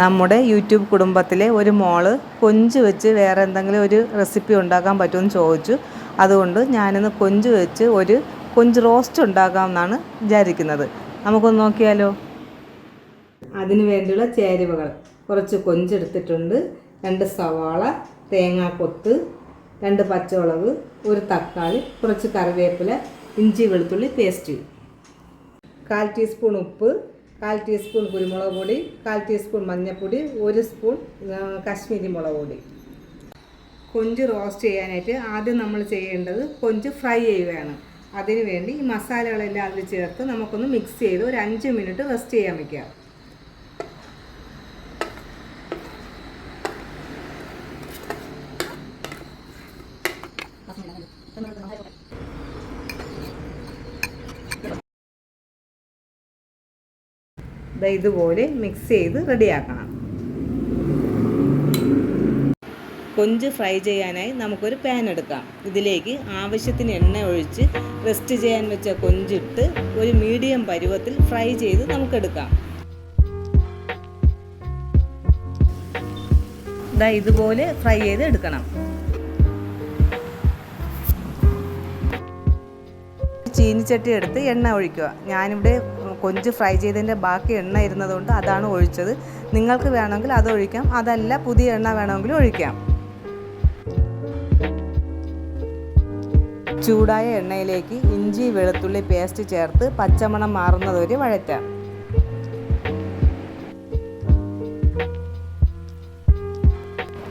നമ്മുടെ യൂട്യൂബ് കുടുംബത്തിലെ ഒരു മോൾ കൊഞ്ച് വെച്ച് വേറെ എന്തെങ്കിലും ഒരു റെസിപ്പി ഉണ്ടാക്കാൻ പറ്റുമെന്ന് ചോദിച്ചു. അതുകൊണ്ട് ഞാനിന്ന് കൊഞ്ച് വെച്ച് ഒരു കൊഞ്ച് റോസ്റ്റ് ഉണ്ടാക്കാമെന്നാണ് വിചാരിക്കുന്നത്. നമുക്കൊന്ന് നോക്കിയാലോ? അതിന് വേണ്ടിയുള്ള ചേരുവകൾ. കുറച്ച് കൊഞ്ചെടുത്തിട്ടുണ്ട് രണ്ട് സവാള തേങ്ങാക്കൊത്ത് രണ്ട് പച്ചമുളക് ഒരു തക്കാളി കുറച്ച് കറിവേപ്പില ഇഞ്ചി വെളുത്തുള്ളി പേസ്റ്റ്. കാൽ ടീസ്പൂൺ ഉപ്പ് കാൽ ടീസ്പൂൺ കുരുമുളക് പൊടി കാൽ ടീസ്പൂൺ മഞ്ഞൾപ്പൊടി ഒരു സ്പൂൺ കശ്മീരി മുളക് പൊടി. കൊഞ്ച് റോസ്റ്റ് ചെയ്യാനായിട്ട് ആദ്യം നമ്മൾ ചെയ്യേണ്ടത് കൊഞ്ച് ഫ്രൈ ചെയ്യുകയാണ്. അതിന് വേണ്ടി ഈ മസാലകളെല്ലാം അതിൽ ചേർത്ത് നമുക്കൊന്ന് മിക്സ് ചെയ്ത് ഒരു അഞ്ച് മിനിറ്റ് റെസ്റ്റ് ചെയ്യാൻ വയ്ക്കുക ദാ ഇതുപോലെ മിക്സ് ചെയ്ത് റെഡിയാക്കണം. കൊഞ്ച് ഫ്രൈ ചെയ്യാനായി നമുക്കൊരു പാൻ എടുക്കാം. ഇതിലേക്ക് ആവശ്യത്തിന് എണ്ണ ഒഴിച്ച് റെസ്റ്റ് ചെയ്യാൻ വെച്ച കൊഞ്ചിട്ട് ഒരു മീഡിയം പരുവത്തിൽ ഫ്രൈ ചെയ്ത് നമുക്കെടുക്കാം. ദാ ഇതുപോലെ ഫ്രൈ ചെയ്ത് എടുക്കണം. ചീനിച്ചട്ടി എടുത്ത് എണ്ണ ഒഴിക്കുക. ഞാനിവിടെ കൊഞ്ച് ഫ്രൈ ചെയ്തതിന്റെ ബാക്കി എണ്ണ ഇരുന്നതുകൊണ്ട് അതാണ് ഒഴിച്ചത്. നിങ്ങൾക്ക് വേണമെങ്കിൽ അത് ഒഴിക്കാം. അതല്ല പുതിയ എണ്ണ വേണമെങ്കിൽ ഒഴിക്കാം. ചൂടായ എണ്ണയിലേക്ക് ഇഞ്ചി വെളുത്തുള്ളി പേസ്റ്റ് ചേർത്ത് പച്ചമണം മാറുന്നതുവരെ വഴറ്റാം.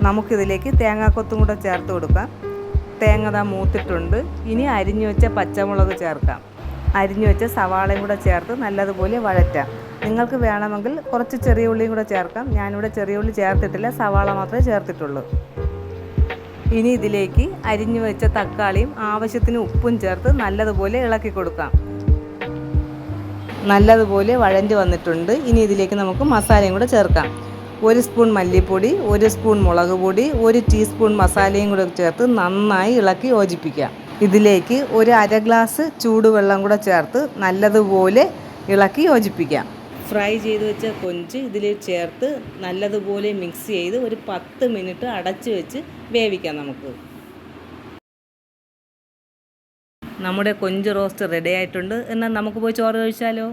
നമുക്കിതിലേക്ക് തേങ്ങാക്കൊത്തും കൂടെ ചേർത്ത് കൊടുക്കാം. തേങ്ങ ദാ മൂത്തിട്ടുണ്ട്. ഇനി അരിഞ്ഞു വെച്ച പച്ചമുളക് ചേർക്കാം. അരിഞ്ഞു വെച്ച സവാളയും കൂടെ ചേർത്ത് നല്ലതുപോലെ വഴറ്റാം. നിങ്ങൾക്ക് വേണമെങ്കിൽ കുറച്ച് ചെറിയ ഉള്ളിയും കൂടെ ചേർക്കാം. ഞാനിവിടെ ചെറിയ ഉള്ളി ചേർത്തിട്ടില്ല സവാള മാത്രമേ ചേർത്തിട്ടുള്ളൂ. ഇനി ഇതിലേക്ക് അരിഞ്ഞു വെച്ച തക്കാളിയും ആവശ്യത്തിന് ഉപ്പും ചേർത്ത് നല്ലതുപോലെ ഇളക്കി കൊടുക്കാം. നല്ലതുപോലെ വഴഞ്ഞു വന്നിട്ടുണ്ട്. ഇനി ഇതിലേക്ക് നമുക്ക് മസാലയും കൂടെ ചേർക്കാം. ഒരു സ്പൂൺ മല്ലിപ്പൊടി ഒരു സ്പൂൺ മുളക് പൊടി ഒരു ടീസ്പൂൺ മസാലയും കൂടെ ചേർത്ത് നന്നായി ഇളക്കി യോജിപ്പിക്കാം. ഇതിലേക്ക് ഒരു അര ഗ്ലാസ് ചൂടുവെള്ളം കൂടെ ചേർത്ത് നല്ലതുപോലെ ഇളക്കി യോജിപ്പിക്കാം. ഫ്രൈ ചെയ്ത് വെച്ച കൊഞ്ച് ഇതിൽ ചേർത്ത് നല്ലതുപോലെ മിക്സ് ചെയ്ത് ഒരു പത്ത് മിനിറ്റ് അടച്ച് വെച്ച് വേവിക്കാം നമുക്ക്. നമ്മുടെ കൊഞ്ച് റോസ്റ്റ് റെഡി ആയിട്ടുണ്ട്. എന്നാൽ നമുക്ക് പോയി ചോറ് കഴിച്ചാലോ?